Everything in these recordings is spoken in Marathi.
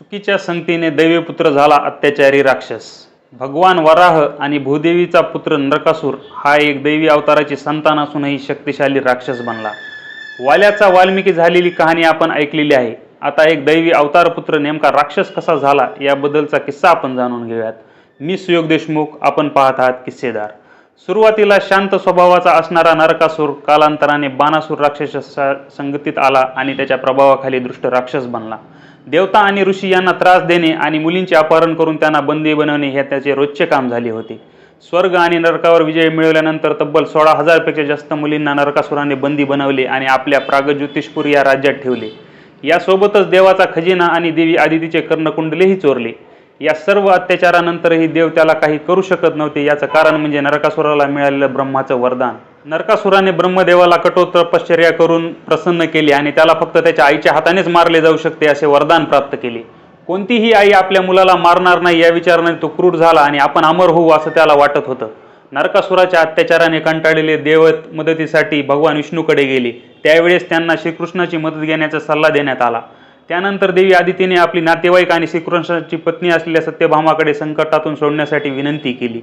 चुकीच्या संगतीने दैवपुत्र झाला अत्याचारी राक्षस. भगवान वराह आणि भूदेवीचा पुत्र नरकासूर हा एक दैवी अवताराची संतान असूनही शक्तिशाली राक्षस बनला. वाल्याचा वाल्मिकी झालेली कहाणी आपण ऐकलेली आहे. आता एक दैवी अवतार पुत्र नेमका राक्षस कसा झाला याबद्दलचा किस्सा आपण जाणून घेऊयात. मी सुयोग देशमुख आपण पाहत आहात किस्सेदार. सुरुवातीला शांत स्वभावाचा असणारा नरकासूर कालांतराने बाणासूर राक्षसाच्या संगतीत आला आणि त्याच्या प्रभावाखाली दृष्ट राक्षस बनला. देवता आणि ऋषी यांना त्रास देणे आणि मुलींचे अपहरण करून त्यांना बंदी बनवणे हे त्याचे रोजचे काम झाले होते. स्वर्ग आणि नरकावर विजय मिळवल्यानंतर तब्बल सोळा हजारपेक्षा जास्त मुलींना नरकासुराने बंदी बनवले आणि आपल्या प्रागज्योतिषपूर या राज्यात ठेवले. यासोबतच देवाचा खजिना आणि देवी आदितीचे कर्णकुंडलेही चोरले. या सर्व अत्याचारानंतरही देव त्याला काही करू शकत नव्हते याचं कारण म्हणजे नरकासुराला मिळालेलं ब्रह्माचं वरदान. नरकासुराने ब्रह्मदेवाला कठोर तपश्चर्या करून प्रसन्न केले आणि त्याला फक्त त्याच्या आईच्या हातानेच मारले जाऊ शकते असे वरदान प्राप्त केले. कोणतीही आई आपल्या मुलाला मारणार नाही या विचाराने तो क्रूर झाला आणि आपण अमर होऊ असं त्याला वाटत होतं. नरकासुराच्या अत्याचाराने कंटाळलेले देवत मदतीसाठी भगवान विष्णूकडे गेले. त्यावेळेस त्यांना श्रीकृष्णाची मदत घेण्याचा सल्ला देण्यात आला. त्यानंतर देवी आदितीने आपली नातेवाईक आणि श्रीकृष्णाची पत्नी असलेल्या सत्यभामाकडे संकटातून सोडण्यासाठी विनंती केली.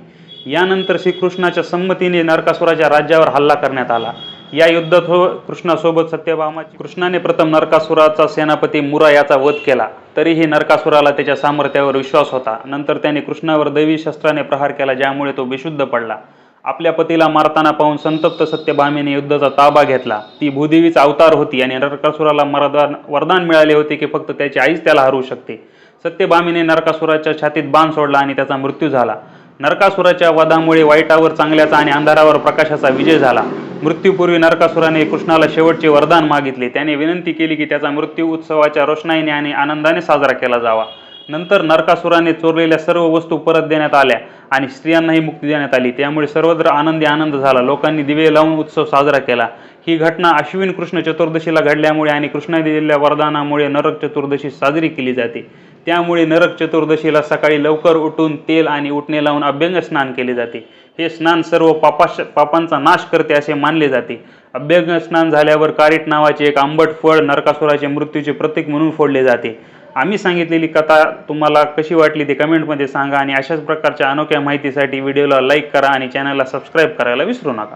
यानंतर श्रीकृष्णाच्या संमतीने नरकासुराच्या राज्यावर हल्ला करण्यात आला. या युद्धात हो कृष्णासोबत सत्यभामाची कृष्णाने प्रथम नरकासुराचा सेनापती मुरा याचा वध केला. तरीही नरकासुराला त्याच्या सामर्थ्यावर विश्वास होता. नंतर त्याने कृष्णावर दैवी शस्त्राने प्रहार केला ज्यामुळे तो बेशुद्ध पडला. आपल्या पतीला मारताना पाहून संतप्त सत्यभामेने युद्धाचा ताबा घेतला. ती भूदेवीचा अवतार होती आणि नरकासुराला मरदान वरदान मिळाले होते की फक्त त्याची आईच त्याला हरवू शकते. सत्यभामीने नरकासुराच्या छातीत बाण सोडला आणि त्याचा मृत्यू झाला. नरकासुराच्या वधामुळे वाईटावर चांगल्याचा आणि अंधारावर प्रकाशाचा विजय झाला. मृत्यूपूर्वी नरकासुराने कृष्णाला शेवटचे वरदान मागितले. त्याने विनंती केली की त्याचा मृत्यू उत्सवाच्या रोषणाईने आणि आनंदाने साजरा केला जावा. नंतर नरकासुराने चोरलेल्या सर्व वस्तू परत देण्यात आल्या आणि स्त्रियांनाही मुक्ती देण्यात आली. त्यामुळे सर्वत्र आनंदी आनंद झाला. लोकांनी दिवे लावून उत्सव साजरा केला. ही घटना अश्विन कृष्ण चतुर्दशीला घडल्यामुळे आणि कृष्णाने दिलेल्या वरदानामुळे नरक चतुर्दशी साजरी केली जाते. त्यामुळे नरक चतुर्दशीला सकाळी लवकर उठून तेल आणि उठणे लावून अभ्यंग स्नान केले जाते. हे स्नान सर्व पापाश पापांचा नाश करते असे मानले जाते. अभ्यंग स्नान झाल्यावर कारीट नावाचे एक आंबट फळ नरकासुराचे मृत्यूचे प्रतीक म्हणून फोडले जाते. आम्ही सांगितलेली कथा तुम्हाला कशी वाटली ते कमेंटमध्ये सांगा आणि अशाच प्रकारच्या अनोख्या माहितीसाठी व्हिडिओला लाईक करा आणि चॅनलला सबस्क्राईब करायला विसरू नका.